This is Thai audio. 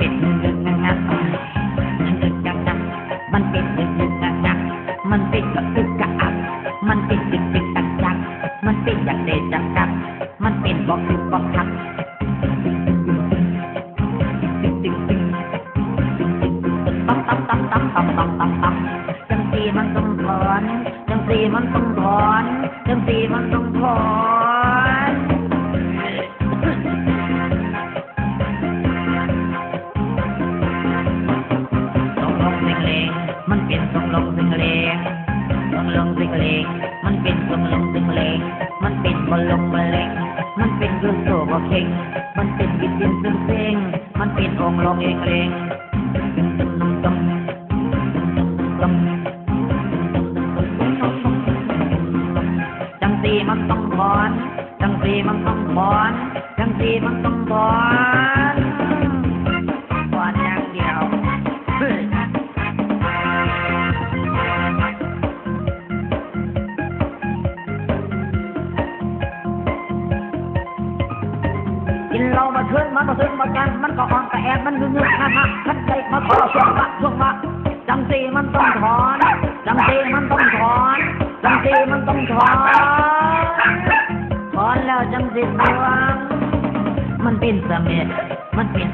เป็นเรื่องนักมันเป็นนักนักมันเป็นเรื่องนักมันเป็นกระตุกกระอักมันเป็นดึกนตักจักมันเป็นอยากเดจักจักมันเป็นบอกดึกบอกทักตั้มตั้มตั้มตั้มตั้มตั้มตั้มจังสีมันต้องถอนจังสีมันต้อง ลงสิงเลงมันเป็นทรงลงสิงเลงมันเป็นบอลลงบอลเลงมันเป็นกระโสบเข่งมันเป็นกินดินซึ่งเซ็งมันเป็นองค์ลงเองเลงตึงตึงตึงตึงตึงจังสีมันต้องถอนจังสีมันต้องถอนจังสีมันต้องถอน เหล้นมันมาซึงมากันมันก็อ่อนกระแอบมันงึงงนะฮะขันใจมาขอช่วงมาช่วงมาจังสีมันต้องถอนจังสีมันต้องถอนจังสีมันต้องถอนถอนแล้วจังสีมันมันเป็นเสม็ดมันเป็น